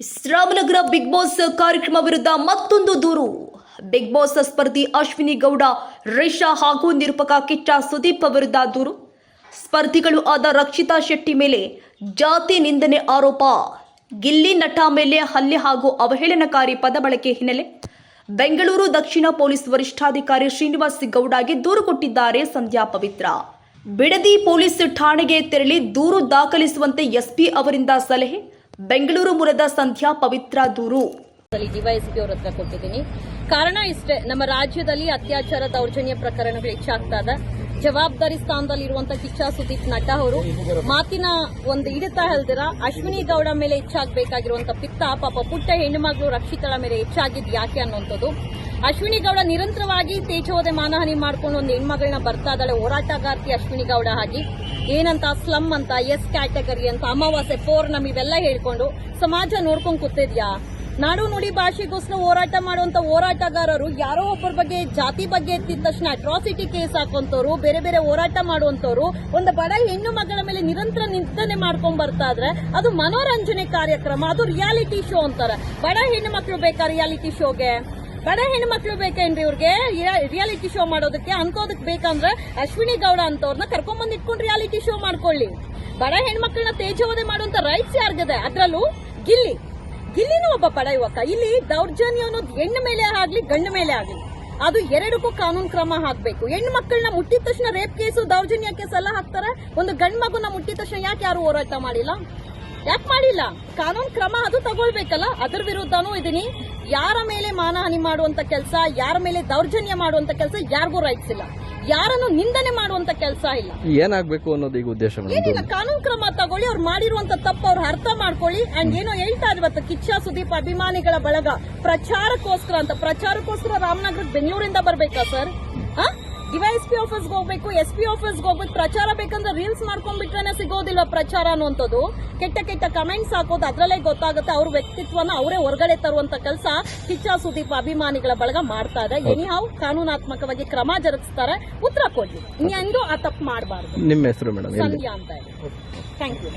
Ramanagara big boss ಕಾರ್ಯಕ್ರಮ ವಿರುದ್ಧ ಮತ್ತೊಂದು ದೂರು. ಬಿಗ್ ಬಾಸ್ ಸ್ಪರ್ಧಿ ಅಶ್ವಿನಿ ಗೌಡ, ರಿಷಾ ಹಾಗೂ ನಿರೂಪಕ ಕಿಚ್ಚ ಸುದೀಪ್ ವಿರುದ್ಧ ದೂರು. ಸ್ಪರ್ಧಿಗಳು ಆದ ರಕ್ಷಿತಾ ಶೆಟ್ಟಿ ಮೇಲೆ ಜಾತಿ ನಿಂದನೆ ಆರೋಪ. ಗಿಲ್ಲಿ ನಟ ಮೇಲೆ ಹಲ್ಲೆ ಹಾಗೂ ಅವಹೇಳನಕಾರಿ ಪದ ಬಳಕೆ ಹಿನ್ನೆಲೆ. ಬೆಂಗಳೂರು ದಕ್ಷಿಣ ಪೊಲೀಸ್ ವರಿಷ್ಠಾಧಿಕಾರಿ ಶ್ರೀನಿವಾಸ್ ಗೌಡಗೆ ದೂರು ಕೊಟ್ಟಿದ್ದಾರೆ ಸಂಧ್ಯಾ ಪವಿತ್ರ. ಬಿಡದಿ ಪೊಲೀಸ್ ಠಾಣೆಗೆ ತೆರಳಿ ದೂರು ದಾಖಲಿಸುವಂತೆ ಎಸ್ಪಿ ಅವರಿಂದ ಸಲಹೆ. ಬೆಂಗಳೂರು ಮೂಲದ ಸಂಧ್ಯಾ ಪವಿತ್ರ ದೂರು. ಡಿವೈಎಸ್ಪಿ ಅವ್ರ ಹತ್ರ ಕೊಟ್ಟಿದ್ದೀನಿ. ಕಾರಣ ಇಷ್ಟೇ, ನಮ್ಮ ರಾಜ್ಯದಲ್ಲಿ ಅತ್ಯಾಚಾರ ದೌರ್ಜನ್ಯ ಪ್ರಕರಣಗಳು ಹೆಚ್ಚಾಗ್ತಾ ಇದೆ. ಜವಾಬ್ದಾರಿ ಸ್ಥಾನದಲ್ಲಿರುವಂತ ಕಿಚ್ಚ ಸುದೀಪ್ ನಟ ಅವರು, ಮಾತಿನ ಒಂದು ಹಿಡಿತ ಹೇಳ್ದಿರ, ಅಶ್ವಿನಿ ಗೌಡ ಮೇಲೆ ಹೆಚ್ಚಾಗಬೇಕಾಗಿರುವಂತಹ ಪಿತ್ತ, ಪಾಪ ಪುಟ್ಟ ಹೆಣ್ಣುಮಗಳು ರಕ್ಷಿತಳ ಮೇಲೆ ಹೆಚ್ಚಾಗಿದ್ದು ಯಾಕೆ ಅನ್ನುವಂಥದ್ದು. ಅಶ್ವಿನಿ ಗೌಡ ನಿರಂತರವಾಗಿ ತೇಜೋದೆ ಮಾನಹಾನಿ ಮಾಡ್ಕೊಂಡು ಒಂದು ಹೆಣ್ಮಗಳನ್ನ ಬರ್ತಾ ಇದ್ದಾಳೆ. ಹೋರಾಟಗಾರ್ತಿ ಅಶ್ವಿನಿ ಗೌಡ ಆಗಿ ಏನಂತ ಸ್ಲಮ್ ಅಂತ, ಎಸ್ ಕ್ಯಾಟಗರಿ ಅಂತ, ಅಮಾವಾಸ್ಯೆ, ಪೌರ್ಣಮಿ ಇವೆಲ್ಲ ಹೇಳ್ಕೊಂಡು ಸಮಾಜ ನೋಡ್ಕೊಂಡು ಕೂತಿದ್ಯಾ? ನಾಡು ನುಡಿ ಭಾಷೆಗೋಸ್ಕರ ಹೋರಾಟ ಮಾಡುವಂತ ಹೋರಾಟಗಾರರು ಯಾರೋ ಒಬ್ಬರ ಬಗ್ಗೆ, ಜಾತಿ ಬಗ್ಗೆ ಎತ್ತಿದ ತಕ್ಷಣ ಅಟ್ರಾಸಿಟಿ ಕೇಸ್ ಹಾಕುವಂತವ್ರು ಬೇರೆ ಬೇರೆ ಹೋರಾಟ ಮಾಡುವಂತವ್ರು ಒಂದು ಬಡ ಹೆಣ್ಣು ಮಗಳ ಮೇಲೆ ನಿರಂತರ ನಿಂದನೆ ಮಾಡ್ಕೊಂಡ್ ಬರ್ತಾ ಇದ್ರೆ ಅದು ಮನೋರಂಜನೆ ಕಾರ್ಯಕ್ರಮ, ಅದು ರಿಯಾಲಿಟಿ ಶೋ ಅಂತಾರೆ. ಬಡ ಹೆಣ್ಣು ಮಕ್ಕಳು ಬೇಕಾ ರಿಯಾಲಿಟಿ ಶೋಗೆ ಬಡ ಹೆಣ್ಮಕ್ಳು ಬೇಕೇನ್ರಿ ಇವ್ರಿಗೆ? ರಿಯಾಲಿಟಿ ಶೋ ಮಾಡೋದಕ್ಕೆ ಅಂತೋದಕ್ ಬೇಕಂದ್ರೆ ಅಶ್ವಿನಿ ಗೌಡ ಅಂತವ್ರನ್ನ ಕರ್ಕೊಂಡ್ಬಂದ್ ಇಟ್ಕೊಂಡು ರಿಯಾಲಿಟಿ ಶೋ ಮಾಡ್ಕೊಳ್ಳಿ. ಬಡ ಹೆಣ್ಮಕ್ಳನ್ನ ತೇಜೋವಧೆ ಮಾಡುವಂತ ರೈಟ್ಸ್ ಯಾರಿಗಿದೆ? ಅದ್ರಲ್ಲೂ ಗಿಲ್ಲಿ. ಗಿಲ್ಲಿನೂ ಒಬ್ಬ ಬಡ ಯುವಕ. ಇಲ್ಲಿ ದೌರ್ಜನ್ಯ ಅನ್ನೋದು ಹೆಣ್ಣು ಮೇಲೆ ಆಗ್ಲಿ, ಗಂಡ ಮೇಲೆ ಆಗ್ಲಿ. ಅದು ಎರಡಕ್ಕೂ ಕಾನೂನು ಕ್ರಮ ಹಾಕ್ಬೇಕು. ಹೆಣ್ಣು ಮಕ್ಕಳನ್ನ ಮುಟ್ಟಿದ ತಕ್ಷಣ ರೇಪ್ ಕೇಸು ದೌರ್ಜನ್ಯ ಕೇಸ್ ಎಲ್ಲ ಹಾಕ್ತಾರೆ. ಒಂದು ಗಂಡು ಮಗುನ ಮುಟ್ಟಿದ ತಕ್ಷಣ ಯಾಕೆ ಯಾರು ಹೋರಾಟ ಮಾಡಿಲ್ಲ? ಯಾಕೆ ಮಾಡಿಲ್ಲ? ಕಾನೂನು ಕ್ರಮ ಅದು ತಗೊಳ್ಬೇಕಲ್ಲ? ಅದರ ವಿರುದ್ಧನೂ ಇದೀನಿ. ಯಾರ ಮೇಲೆ ಮಾನಹಾನಿ ಮಾಡುವಂತ ಕೆಲಸ ಯಾರ ಮೇಲೆ ದೌರ್ಜನ್ಯ ಮಾಡುವಂತ ಕೆಲಸ ಯಾರಿಗೂ ರೈಟ್ಸ್ ಇಲ್ಲ. ಯಾರನ್ನು ನಿಂದನೆ ಮಾಡುವಂತ ಕೆಲಸ ಇಲ್ಲ. ಏನಾಗಬೇಕು ಅನ್ನೋದು ಈಗ ಉದ್ದೇಶ ಏನಿಲ್ಲ ಕಾನೂನು ಕ್ರಮ ತಗೊಳ್ಳಿ ಅವ್ರು ಮಾಡಿರುವಂತ ತಪ್ಪು ಅವ್ರು ಅರ್ಥ ಮಾಡ್ಕೊಳ್ಳಿ. ಅಂಡ್ ಏನೋ ಹೇಳ್ತಾ ಇವತ್ತು ಕಿಚ್ಚ ಸುದೀಪ್ ಅಭಿಮಾನಿಗಳ ಬಳಗ. ಪ್ರಚಾರಕ್ಕೋಸ್ಕರ ಅಂತ. ಪ್ರಚಾರಕ್ಕೋಸ್ಕರ ರಾಮನಗರ ಬೆಂಗಳೂರಿಂದ ಬರ್ಬೇಕಾ ಸರ್? ಆಫೀಸ್ಗೆ ಹೋಗ್ಬೇಕು ಎಸ್ ಪಿ ಆಫೀಸ್ಗೆ ಹೋಗ್ಬೇಕು ಪ್ರಚಾರ ಬೇಕಂದ್ರೆ ರೀಲ್ಸ್ ಮಾಡ್ಕೊಂಡ್ಬಿಟ್ರೇನೆ ಸಿಗೋದಿಲ್ವಾ ಪ್ರಚಾರ ಅನ್ನುವಂಥದ್ದು. ಕೆಟ್ಟ ಕೆಟ್ಟ ಕಮೆಂಟ್ಸ್ ಹಾಕೋದು ಅದ್ರಲ್ಲೇ ಗೊತ್ತಾಗುತ್ತೆ ಅವ್ರ ವ್ಯಕ್ತಿತ್ವನ ಅವರೇ ಹೊರಗಡೆ ತರುವಂತ ಕೆಲಸ ಕಿಚ್ಚ ಸುದೀಪ್ ಅಭಿಮಾನಿಗಳ ಬಳಗ ಮಾಡ್ತಾ ಇದೆ. ಎನಿಹಾವ್ ಕಾನೂನಾತ್ಮಕವಾಗಿ ಕ್ರಮ ಜರುಗಿಸ್ತಾರೆ. ಉತ್ತರ ಕೊಡಿ. ಇನ್ನೆಂದು ಆ ತಪ್ಪು ಮಾಡಬಾರ್ದು. ನಿಮ್ಮ ಹೆಸರು ಮೇಡಮ್ ಸಂಧ್ಯಾ ಅಂತ ಹೇಳಿ. Thank you